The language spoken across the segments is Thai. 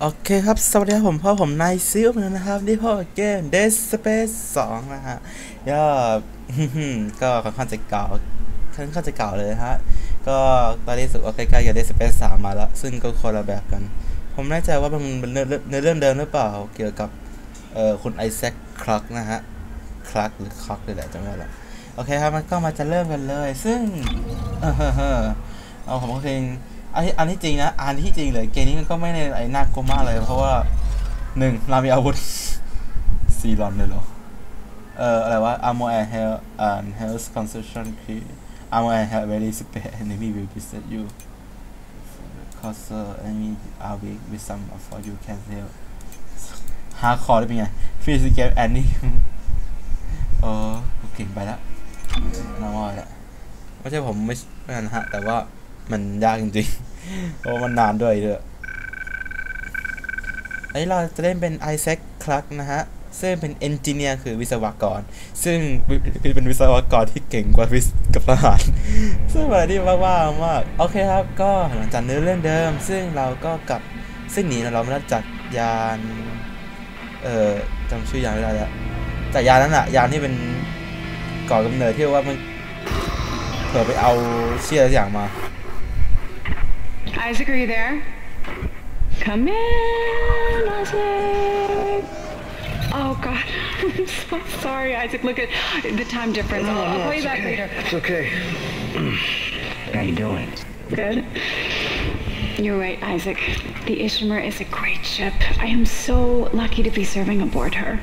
โอเคครับ สวัสดีครับผมพ่อผมนายซิลนะครับนี่พ่อเกม Dead Space 2นะฮะก็ก็ค่อนข้างจะเก่าค่อนข้างจะเก่าเลยฮะ ก็ตอนนี้สึกว่าใกล้ๆกับ Dead Space 3มาแล้ว ซึ่งก็คนละแบบกัน ผมแน่ใจว่ามันเป็นเนื้อเรื่องเดิมหรือเปล่า เกี่ยวกับเอ่อคุณไอแซคคลักนะฮะคลักหรือคลักเลยแหละจำไม่ได้หรอโอเคครับมันก็มาจะเริ่มกันเลย ซึ่งเออเฮ้อเฮ้อเอาผมก็เพลง อันที่อันที่จริงนะอันที่จริงเลยเกมนี้มันก็ไม่ในไอ้น่ากลัวมากเลย เพราะว่าหนึ่งเรามีอาวุธซีรอนเลยเหรอเอ่ออะไรวะ armor and health and health consumption key armor and health very spare enemy will visit you cause uh, enemy are weak with some of what you can heal hardcore ได้เป็นไง physical any เออโอเคไปแล้วน้องว่าแล้วไม่ใช่ผมไม่ไม่นะฮะแต่ว่า มันยากจริงๆ เพราะมันนานด้วยด้วยอันนี้เราจะเล่นเป็นไอแซคคลักนะฮะ ซึ่งเป็นเอนจิเนียร์คือวิศวกร ซึ่งเป็นวิศวกรที่เก่งกว่าวิศกับทหาร ซึ่งเป็นอะไรที่ว้าวมาก โอเคครับ ก็หลังจากเนื้อเรื่องเดิม ซึ่งเราก็กลับ ซึ่งหนีเรามาจากยาน เอ่อจำชื่อยานไม่ได้แล้วจากยานนั้นอะยานที่เป็นก่อกำเนิดที่ว่ามันเผื่อไปเอาเชี่ยอะไรอย่างมา Isaac, are you there? Come in, Isaac. Oh God, I'm so sorry, Isaac. Look at the time difference. I'll, I'll call you back later. It's okay. How you doing? Good. You're right, Isaac. The Ishimur is a great ship. I am so lucky to be serving aboard her.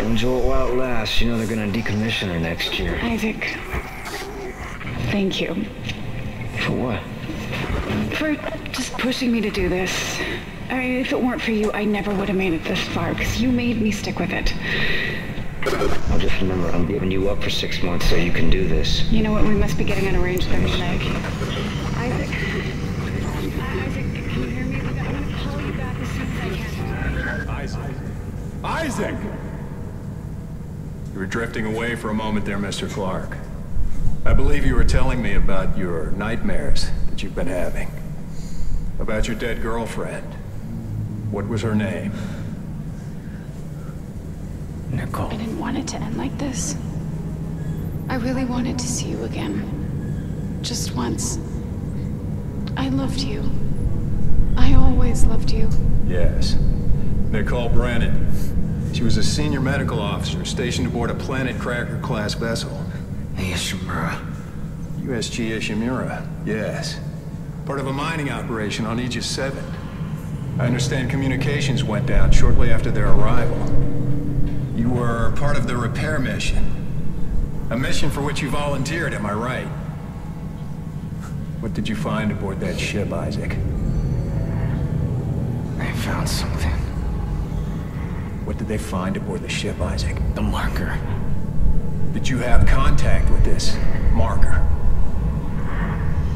Enjoy it while it lasts. You know they're gonna decommission her next year. Isaac, thank you For what? For just pushing me to do this. I mean, if it weren't for you, I never would have made it this far because you made me stick with it. I'll just remember I'm giving you up for six months so you can do this. You know what? We must be getting on a range there, leg. Isaac. Isaac, can you hear me? I'm gonna call you back as soon as I can. Isaac. Isaac! You were drifting away for a moment there, Mr. Clark. I believe you were telling me about your nightmares that you've been having. About your dead girlfriend. What was her name? Nicole. I didn't want it to end like this. I really wanted to see you again. Just once. I loved you. I always loved you. Yes. Nicole Brennan. She was a senior medical officer stationed aboard a Planet Cracker class vessel. Hey, Ishimura. USG Ishimura, yes. Part of a mining operation on Aegis 7. I understand communications went down shortly after their arrival. You were part of the repair mission. A mission for which you volunteered, am I right? What did you find aboard that ship, Isaac? I found something. What did they find aboard the ship, Isaac? The marker. Did you have contact with this marker?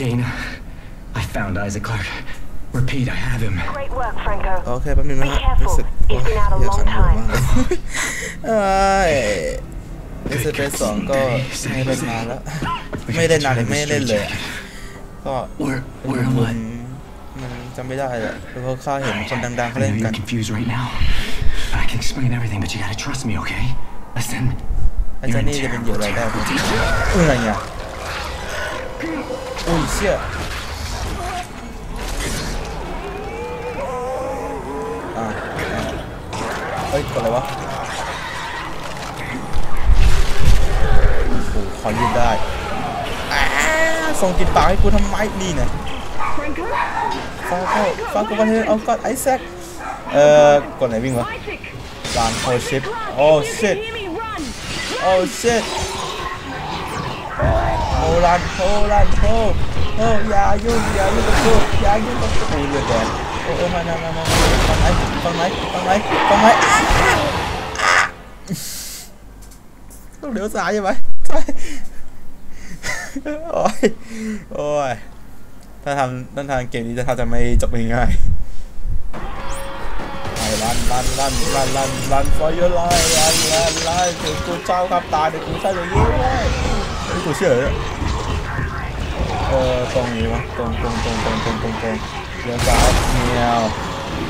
Dana. I found Isaac Clark. Repeat, I have him. Great work, Franco. โอเคแป๊บนึงนะฮะ Be careful. รู้สึก He's been out a เยอะ long ขันหัว time. มากเลยเอ้ยเอสเปสองก็ไม่ได้นานแล้ว ไม่ได้นานเลยไม่ได้เล่นเลยอะก็ Where, เป็น where am มุ I? มมันจำไม่ได้แหละเพราะข้าเห็นคนดังๆเขา I เล่ know นกั you're น confused right now. I can explain everything, but you gotta trust me, okay? Listen. ไอ้เจ้านี่จะเป็นเหยื่อรายได้ไหมเอออะไรเงี้ย อุ้ยเชี่ยอ่าอ่าเฮ้ยกดอะไรวะโอ้โหขอยืนได้อ่าส่งกินปากให้กูทำไมนี่เนี่ยฟังเข้าฟังกูมาเถอะเอากอนไอแซคเอ่อกดไหนวิ่งวะ Isaac! ลานโคชิปโอ้ shit โอ้ shit โฮลันโฮลันโฮโอ้อย่ายุ่งอย่ายุ่งกับกูอย่ายุ่งกับกูโอ้เลือดแดงโอ้โอ้มามามามามาฟังไหมฟังไหมฟังไหมฟังไหมอ้าอ้าต้องเลี้ยวซ้ายใช่ไหมใช่โอ้ยโอ้ยถ้าทำต้นทางเกมนี้จะทำจะไม่จบง่ายๆไปรันรันรันรันรันรัน for your life รันรันรันถึงกูเจ้ากับตาเดี๋ยวกูใส่อย่างนี้เว้ยเฮ้ยกูเชื่อเลย เออตรงนี้วะตรงตรงตรงตรงตรงตรงตรงเลี้ยวซ้ายเมียว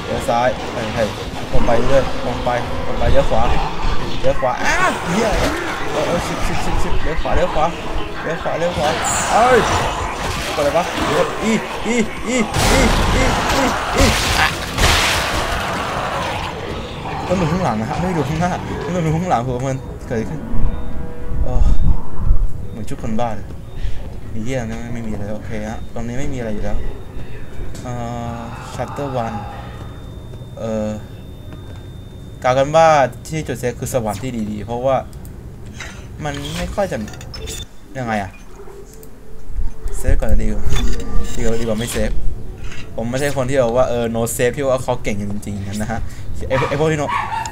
เลี้ยวซ้ายเฮ้ยเฮ้ยตรงไปเรื่อยตรงไปตรงไปเลี้ยวขวาเลี้ยวขวาอ้าเหี้ยเออเออชิบชิบชิบชิบเลี้ยวขวาเลี้ยวขวาเลี้ยวขวาเลี้ยวขวาเอ้ยกดอะไรวะเดี๋ยวอีอีอีอีอีอีอีอะต้องดูข้างหลังนะฮะไม่ได้ดูข้างหน้าต้องดูข้างหลังเผื่อมันเกิดขึ้นเออเหมือนชุดคนบ้าเลย มีเยี่ยนะไม่มีเลยโอเคฮะตรงนี้ไม่มีอะไรอยู่แล้วเอ่อ chapter one เอ่อกล่าวกันว่าที่จุดเซฟคือสวรรค์ที่ดีๆ เพราะว่ามันไม่ค่อยจะยังไงอะเซฟก่อนดีกว่าดีกว่าดีกว่าไม่เซฟผมไม่ใช่คนที่บอกว่าเออ no save ที่ว่าเขาเก่งจริงๆนนะฮะไอพวกที่ no โ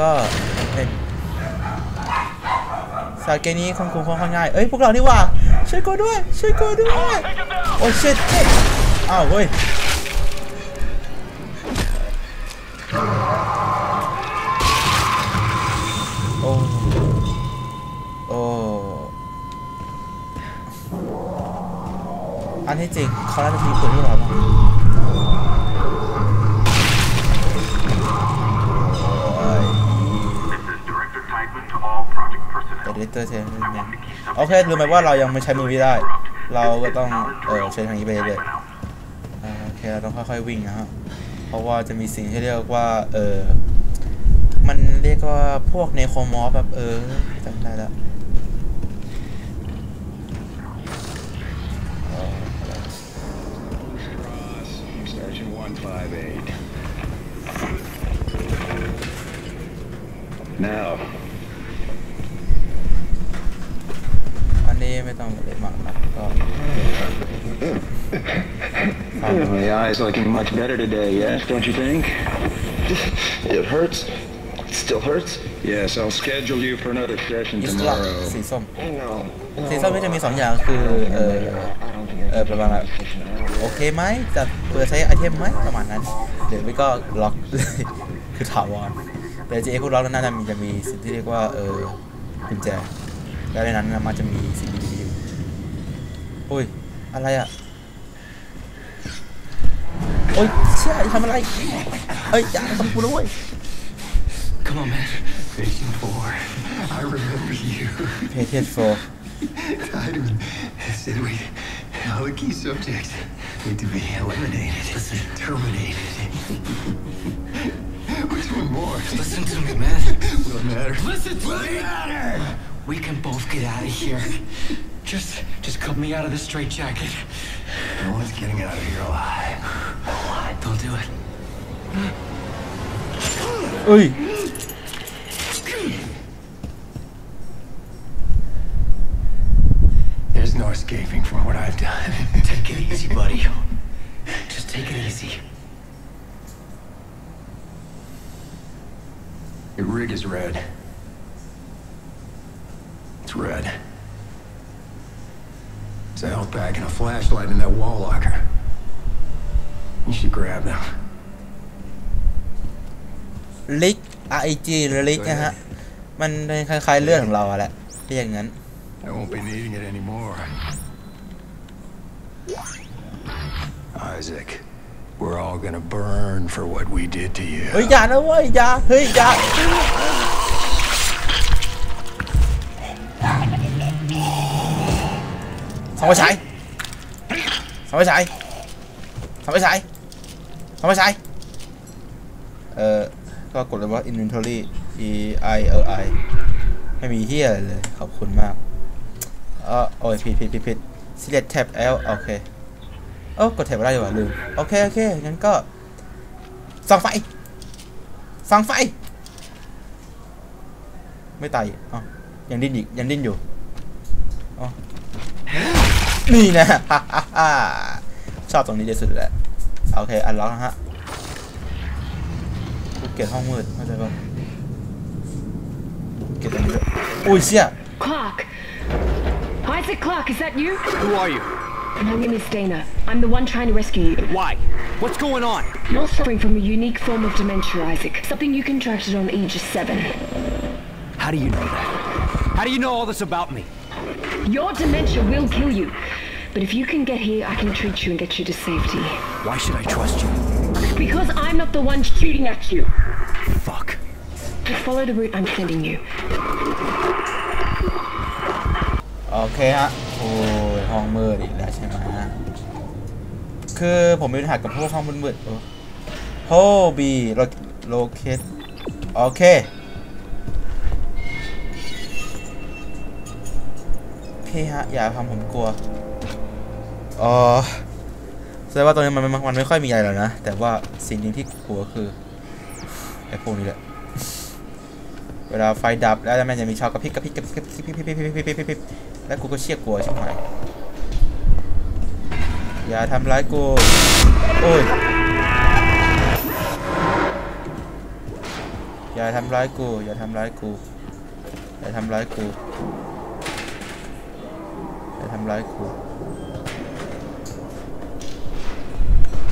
ก็เป็นสาเกมนี้ค่อนข้างค่อนข้างง่าย เอ้ยพวกเรานี่ว่าช่วยกูด้วยช่วยกูด้วยโอ้ชิตอ้าวเฮ้ยโอ้โอ้อันที่จริงเขาน่าจะทิ้งปืนให้เราบ้าง เตอร์เทนนี่โอเครู้ไหมว่าเรายังไม่ใช้มือไม่ได้ เราก็ต้องเออใช้ทางนี้ไปเรื่อยๆอ่าโอเคเราต้องค่อยๆวิ่งนะฮะเพราะว่าจะมีสิ่งที่เรียกว่าเออมันเรียกว่าพวกเนโครมอร์ฟแบบเออจำได้แล้ว 158. Now, อันนี้ ไม่ต้องเลยมากนะก็ my eye's looking much better today, yes, don't you think? It hurts. It still hurts. Yes, I'll schedule you for another session อิสระ tomorrow. สีส้ม No. สีส้มก็จะมีสองอย่างคือเออเออประมาณแบบโอเคไหมจะเปิดใช้ไอเทมไหมประมาณนั้นหรือไม่ก็ล็อกเลยคือถาวรแต่จริงๆพวกล็อกนั้นน่าจะมีจะมีสิ่งที่เรียกว่าเออกุญแจ แล้วในนั้นนะมันจะมีสิ่งดีๆอยู่อุ้ยอะไรอะโอ้ยเชี่ยทำอะไรเอ้ยอย่าทำกูด้วย Come on, man. Station 4. I remember you. เพเทสโฟ Tiedemann said we, all the key subjects need to be eliminated. Terminated. Which one more? Listen to me, man. Will it matter? Listen to me. We can both get out of here. just, just cut me out of this straitjacket. No one's getting out of here alive. Alive. Don't do it. Oi. There's no escaping from what I've done. take it easy, buddy. Just take it easy. Your rig is red. It's red. There's a health pack and a flashlight in that wall locker. You should grab them. ลิก R I G หรือลิกนะฮะ มันเป็นคล้ายๆเลือดของเราอะแหละเรียกอย่างนั้น I won't be needing it anymore. Isaac, we're all gonna burn for what we did to you. เฮ้ยอย่านะเว้ยอย่าเฮ้ยอย่า สองไฟฉายสองไฟฉายสองไฟฉายสองไฟฉายเอ่อก็กดเลยว่า inventory e i l i ไม่มีเฮียอะไรเลย ขอบคุณมากเออโอ้ยผิดผิดผิดผิด select tab l โอเคเออกดแท็บไม่ได้ดีกว่าลืมโอเค โอเค งั้นก็ส่องไฟฟังไฟ ไม่ตายอ๋อยังดิ้นอีก ยังดิ้นอยู่อ๋อ นี่นะ ชอบตรงนี้ที่สุดแหละโอเคอันล็อกนะฮะกูเกลียดห้องมืดเข้าใจป่ะเกลียดตรงนี้ด้วยอุ้ยเชี่ย Clark. Isaac Clark, is that you? Who are you? My name is Dana. I'm the one trying to rescue you. Why? What's going on? You're suffering from a unique form of dementia, Isaac. Something you contracted on Aegis 7. How do you know that? How do you know all this about me? Your dementia will kill you. But if you can get here, I can treat you and get you to safety. Why should I trust you? Because I'm not the one shooting at you. Fuck. Just follow the route I'm sending you. โอเคฮะ โอ้ยห้องมืดอีกแล้วใช่ไหมฮะ คือผมมีปัญหากับพวกห้องมืดๆโอ้โฮบีโลเคทโอเคพี่ฮะ อย่าทำผมกลัว อ๋อแสดงว่าตรงนี้มันมันมันไม่ค่อยมีอะไรแล้วนะ แต่ว่าสิ่งหนึ่งที่กลัวคือไอ้พวกนี้แหละ เวลาไฟดับแล้วมันจะมีชาวกระพริบกระพริบกระพริบกระพริบกระพริบกระพริบกระพริบกระพริบแล้วกูก็เชี่ยกลัวชิบหายอย่าทำร้ายกู โอ้ย อย่าทำร้ายกู อย่าทำร้ายกู อย่าทำร้ายกู อย่าทำร้ายกู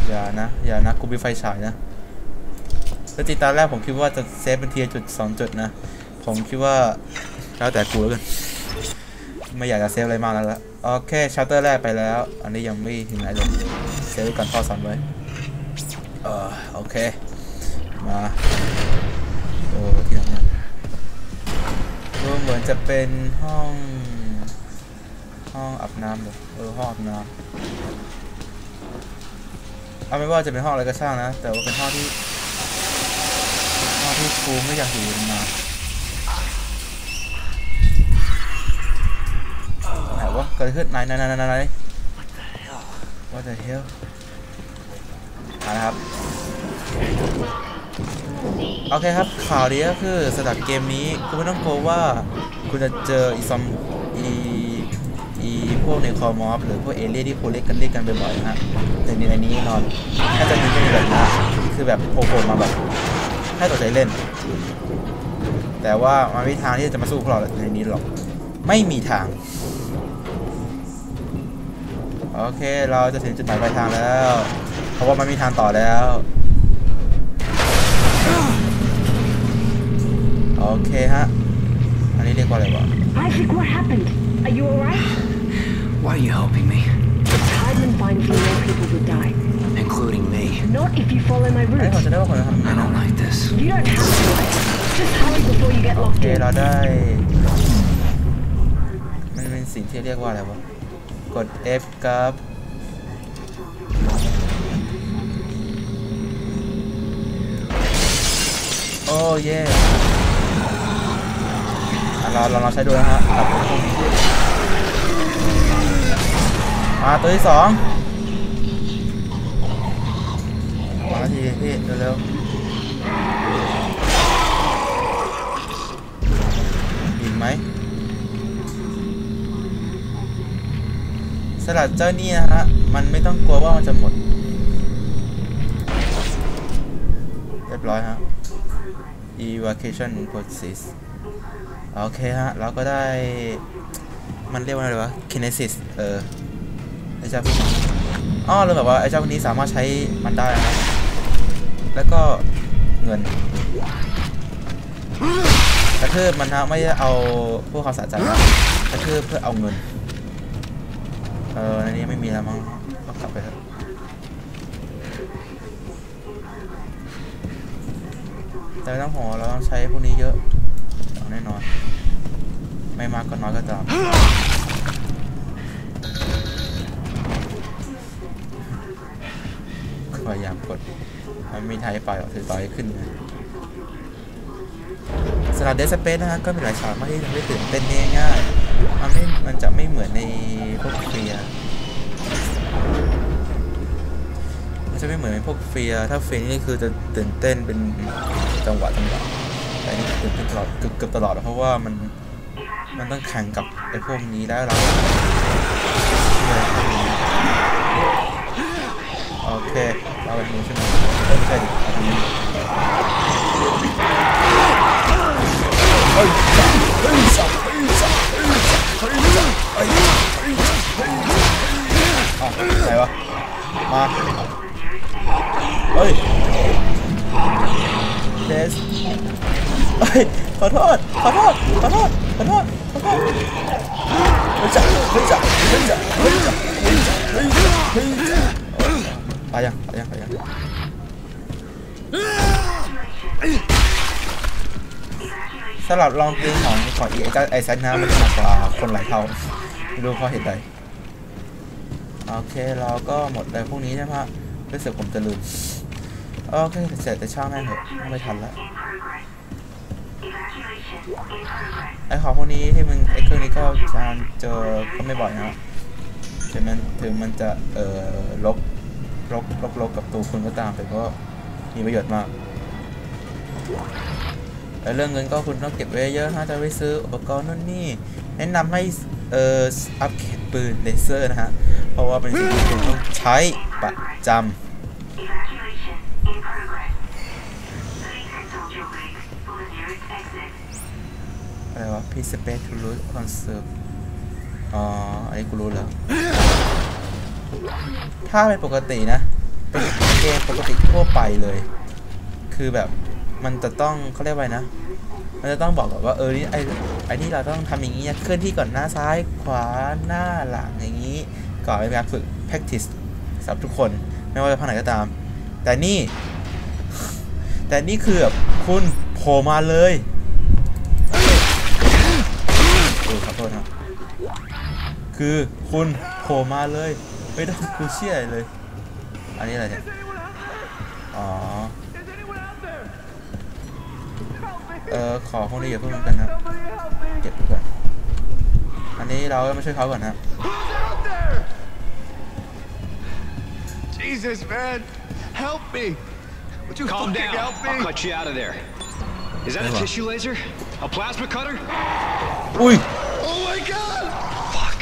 อย่านะอย่านะกูมีไฟฉายนะแล้วตีตาแรกผมคิดว่าจะเซฟเป็นเทียจุดสองจุดนะ ผมคิดว่าแล้วแต่กูแล้วกันไม่อยากจะเซฟอะไรมากแล้วละโอเคชัตเตอร์แรกไปแล้ว อันนี้ยังไม่ถึงไหนเลยเซฟก่อนพ่อสอนไว้เออโอเค มาโอ้ที่ไหนเนี่ยดูเหมือนจะเป็นห้อง ห้องอาบน้ำเลยเออห้องอาบน้ำ เอาไม่ว่าจะเป็นห้องอะไรก็ช่างนะ แต่ว่าเป็นห้องที่ห้องที่ครูไม่อยากอยู่นานไหนวะเกิดขึ้นไหนไหนไหนไหนไหน What the hell อ่านะครับ โอเคครับข่าวดีก็คือสำหรับเกมนี้ คุณไม่ต้องกลัวว่า คุณจะเจออีซอม พวกในคอมอฟหรือพวกเอเลี่ยนที่คุณเล่นกันเล่นกันบ่อยๆนะฮะแต่ในนี้นอนถ้าจะมีก็มีแบบนี้คือแบบโผล่มาแบบให้ตัวใจเล่น แต่ว่ามันไม่มีทางที่จะมาสู้พวกเราในนี้หรอกไม่มีทาง โอเคเราจะถึงจุดหมายปลายทางแล้ว เพราะว่ามันมีทางต่อแล้วโอเคฮะ อันนี้เรียกว่าอะไรวะ Isaac, what happened? Are you alright? Why are you helping me? Tideman finds you know people would die. Including me. Not if you follow my อันนี้ผม route. จะได้ว่าคนจะทำยังไง I นะ don't like this. You don't have to. Just hurry before you get โอ locked เค in. เราได้ มันเป็นสิ่งที่เรียกว่าอะไรวะ กด F กับโอ้เย่อ่ะเราเราเราใช้ดูนะฮะกับพวกนี้ มาตัวที่สองมาทีพี่เร็วๆยินไหมสลัดเจ้านี่นะฮะ มันไม่ต้องกลัวว่ามันจะหมด เรียบร้อยฮะ evacuation process โอเคฮะ เราก็ได้ มันเรียกว่าอะไรวะ kinesis เออ ไอ้เจ้าพวกนี้อ้อเลยแบบว่าไอ้เจ้าพวกนี้สามารถใช้มันได้นะครับแล้วก็เงินกระเทืบมันนะไม่ได้เอาพวกความสะใจนะกระเทืบเพื่อเอาเงิน เออในนี้ไม่มีแล้วมั้งก็กลับไปเถอะแต่ไม่ต้องห่วงเราต้องใช้พวกนี้เยอะแน่นอน ไม่มากก็น้อยก็ตามายามกดมันม่มีทางให้ไปหรอกถือต่อให้ขึ้นนะสำหรับเดสเปซนะฮะก็มีหลายฉากมากที่ทำให้ตื่นเต้นง่ายๆมันไม่มันจะไม่เหมือนในพวกเฟียมันจะไม่เหมือนในพวกเฟียถ้าเฟียนี่คือจะตื่นเต้นเป็นจังหวะจังหวะอันนี้เกือบตลอดเกือบเกือบตลอดเพราะว่ามันมันต้องแข่งกับไอ้พวกนี้แล้วเรา โอเคเอาแบบนี้ใช่ไหมเอ้ยไม่ใช่ดิเอาแบบนี้เฮ้ยเฮ้ยสับเฮ้ยสับเฮ้ยสับเฮ้ยสับเฮ้ยสับเฮ้ยสับเฮ้ยสับอ้าวไหนวะมาเฮ้ยเดสเฮ้ยขอโทษ ขอโทษ ขอโทษ ขอโทษ ขอโทษเฮ้ยจับเฮ้ยจับเฮ้ยจับเฮ้ยจับเฮ้ยจับเฮ้ยจับเฮ้ยจับตายยังตายยังตายยังสำหรับลองปืนของของอีไอไอแซนนะมันหนักกว่าคนหลายเท่าไม่รู้เพราเหตุใดโอเคเราก็หมดเลยพวกนี้ใช่ไหมรู้สึกผมจะลืมโอเคเสร็จแต่ช่างแม่งเถอะไม่ทันล้วไอของพวกนี้ที่มันไอเครื่องนี้ก็จะเจอก็ไม่บ่อยนะถึงมันถึงมันจะเอ่อลบ ลบลบลบกับตัวคุณก็ตามแต่ก็มีประโยชน์มากแต่เรื่องเงินก็คุณต้องเก็บไว้เยอะถ้าจะไปซื้ออุปกรณ์นู่นนี่ แนะนำให้เอ่ออัพเกรดปืนเลเซอร์นะฮะ เพราะว่าเป็นสิ่งที่คุณต้องใช้ประจำอะไรวะ P space to root conserve อ๋ออันนี้กูรู้แล้ว ถ้าเป็นปกตินะ เป็นเกมปกติทั่วไปเลย คือแบบมันจะต้องเขาเรียกว่าไงนะ มันจะต้องบอกแบบว่าเออนี่ไอไอนี่เราต้องทำอย่างนี้เคลื่อนที่ก่อนหน้าซ้ายขวาหน้าหลังอย่างนี้ ก่อนเป็นการฝึก practice สำหรับทุกคนไม่ว่าจะภาคไหนก็ตาม แต่นี่ แต่นี่คือแบบคุณโผล่มาเลยเออขอโทษครับคือคุณโผล่มาเลย ไม่ต้องกูเชื่อเลย อันนี้อะไรเนี่ย อ๋อ เออขอพวกนี้อย่าเพิ่งกันนะเก็บดูก่อน อันนี้เรามาช่วยเขาก่อนนะ Jesus, man. Help me. Would you Calm fucking down. help me? I'll cut you out of there. Is that a Hold on. tissue laser? A plasma cutter? อุ้ย Oh my god! Fuck.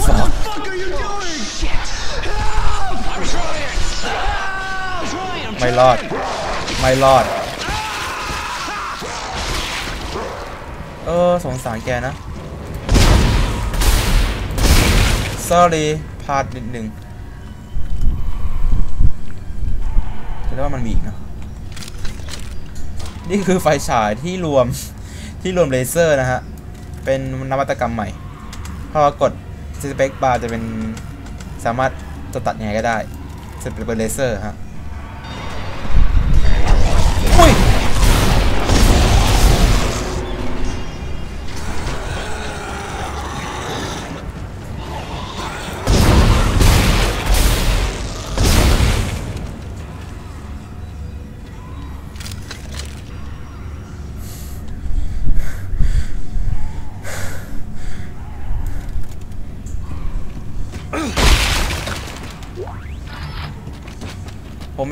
What the fuck are you doing? Shit. Help! I'm trying. I'm trying. I'm ไม่รอด ไม่รอด เออ สงสารแกนะ sorry พลาดนิดนึงแต่ว่ามันมีอีกนะ นี่คือไฟฉายที่รวมที่รวมเลเซอร์นะฮะ เป็นนวัตกรรมใหม่ พอกด สเปคบาร์จะเป็นสามารถจะตัดยังไงก็ได้จะเป็นเลเซอร์ฮะ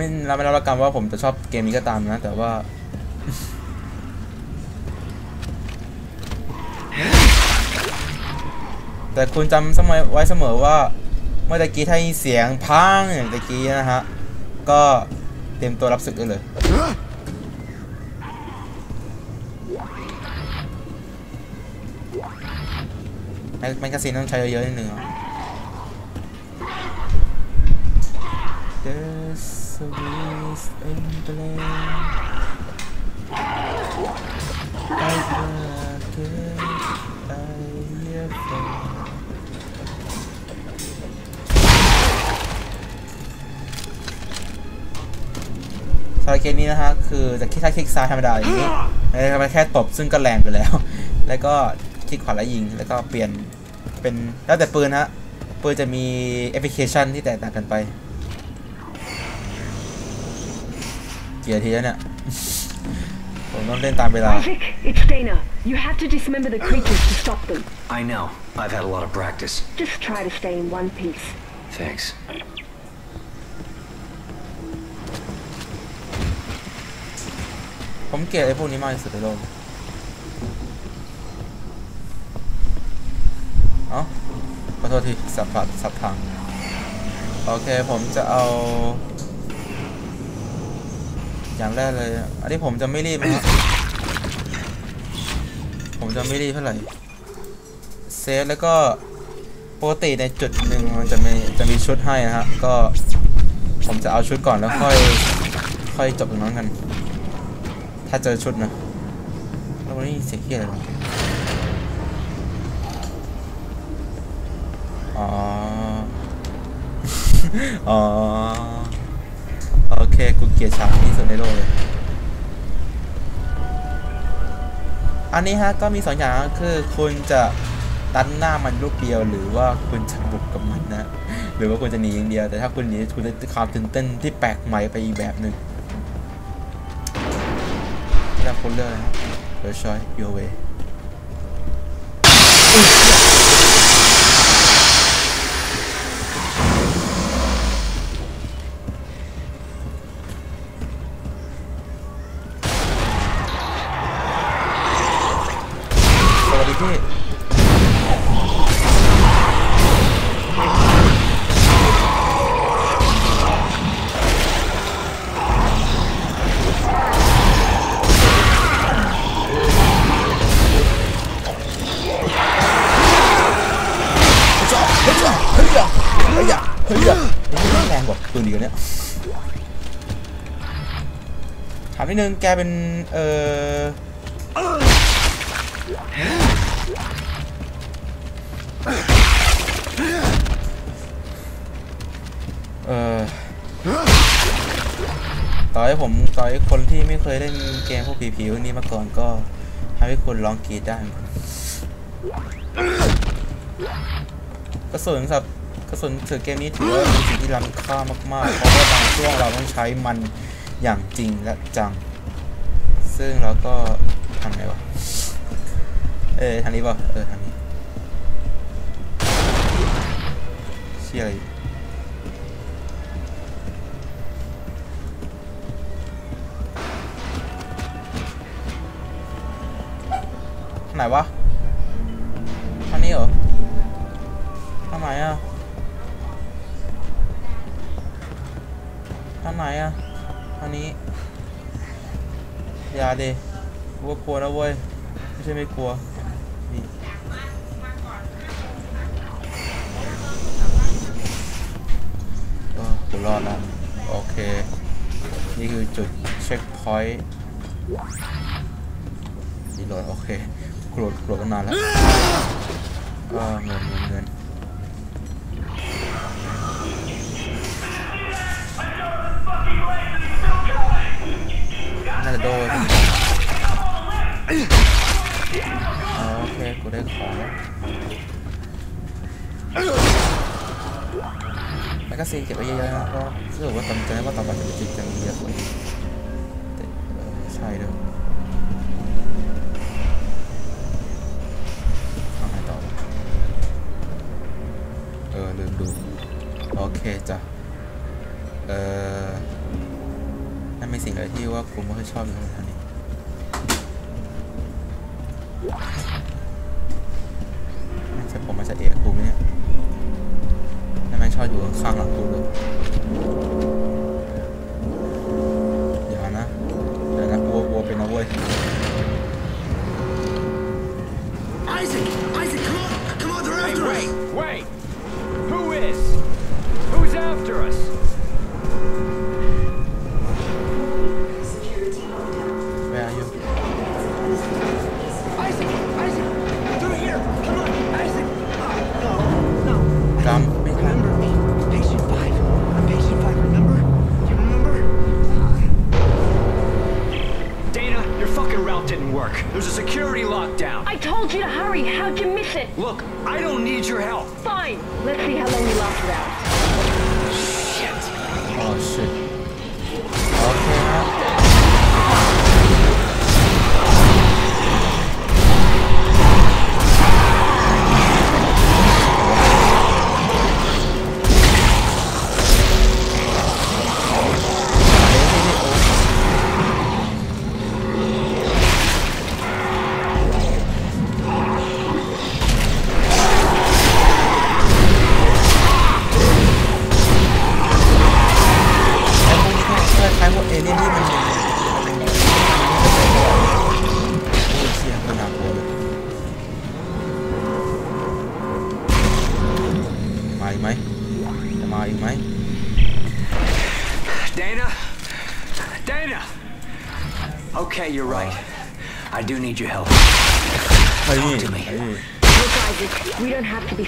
ไม่รับไม่รับประกันว่าผมจะชอบเกมนี้ก็ตามนะ แต่ว่าแต่คุณจำสมัยไว้เสมอว่า เมื่อตะกี้ถ้ามีเสียงพังอย่างตะกี้นะฮะ ก็เตรียมตัวรับศึกได้เลย แมกแมกกาซีนต้องใช้เยอะๆนิดนึงอะ There's a beast in the land I like it I hear from สำหรับเคสนี้นะฮะคือจะคลิกซ้ายคลิกซ้ายธรรมดาอย่างนี้แล้วก็แค่ตบซึ่งก็แรงไปแล้ว แล้วก็คลิกขวาแล้วยิง แล้วก็เปลี่ยนเป็นแล้วแต่ปืนฮะปืนจะมีแอปพลิเคชันที่แตกต่างกันไป กี่นาทีแล้วเนี่ย ผมต้องเล่นตามเวลา Isaac, it's Dana. You have to dismember the creatures to stop them. I know. I've had a lot of practice. Just try to stay in one piece. Thanks. ผมเกลียดไอ้พวกนี้มากที่สุดในโลก เอ้าขอโทษที สับผัดสับพังโอเค ผมจะเอา อย่างแรกเลย อันนี้ผมจะไม่รีบนะครับ ผมจะไม่รีบเท่าไหร่ เซฟแล้วก็ปกติในจุดหนึ่งมันจะมีจะมีชุดให้นะฮะ ก็ผมจะเอาชุดก่อนแล้วค่อยค่อยจบตรงนั้นกัน ถ้าเจอชุดนะ แล้ววันนี้เสียงเฮียอะไรอ๋อ อ๋ออเค กูเกลียดฉากที่สุดในโลกเลย อันนี้ฮะก็มีสองอย่างคือคุณจะตันหน้ามันลูกเดียว หรือว่าคุณจะบุกกับมันนะ หรือว่าคุณจะหนีอย่างเดียว แต่ถ้าคุณหนีคุณจะความตื่นเต้นที่แปลกใหม่ไปอีกแบบหนึ่งแล้วคุณเลือกนะเดี๋ยวชอย your way ามนิดนึงแกเป็นเออเออต่อให้ผมต่อให้คนที่ไม่เคยเล่นเกมพวกผีๆพวนี้มาก่อนก็ทำให้คุณร้องกรีดได้เหมือนกันกระสุนสับกระสุนถือเกมนี้ถือว่าเป็นสิ่งที่ล้ำค่ามากๆเพราะว่าบางช่วงเราต้องใช้มัน อย่างจริงและจัง ซึ่งเราก็ทำไงวะ เออทางนี้ป่ะเออทางนี้เชี่ยอะไรไหนวะ กลัวกลัวนะเว้ย ไม่ใช่ไม่กลัวนี่ก็กูรอดล้วโอเค นี่คือจุดเช็คพอยต์ดีโหลดโอเคโกรธโกรธกันนานแล้วก็เงินเงินเงินน่าจะโดน กูได้ของแล้วแมกกาซีเก็บไว้เยอะๆนะเพราะรู้สึกว่าตอนจว่าต่อไปจะเป็นจริงจังเยอะกว่านี้แต่เออใช่ด้วยทำไงต่อเออลืมดู โอเคจ้ะ เออนั่นเป็นสิ่งอะไรที่ว่ากูไม่ค่อยชอบอยู่ในทางนี้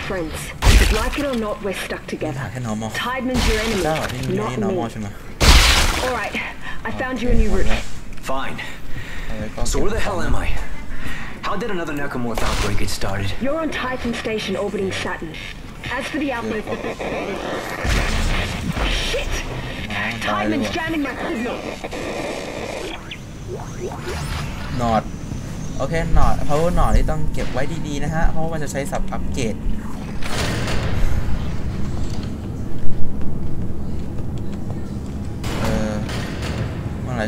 friends. But like it or not, we're stuck หา together. แค่ normal Tideman's your เจ้า enemy, ที่นี่นี่ not normal me. ใช่ไหม Alright, I found you a new route. Fine. เอาไว้ก็ So where the hell am I? How did another Necromorph outbreak get started? You're on Titan Station orbiting Saturn. As for the outbreak... Shit! อ๋อตายเลย Tideman's ว่ะ jamming my signal. หนอด โอเคหนอด power หนอดที่ต้องเก็บไว้ดีๆนะฮะ เพราะว่ามันจะใช้สับอัปเกรด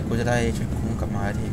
กูจะได้ชุดคุ้มกลับมาที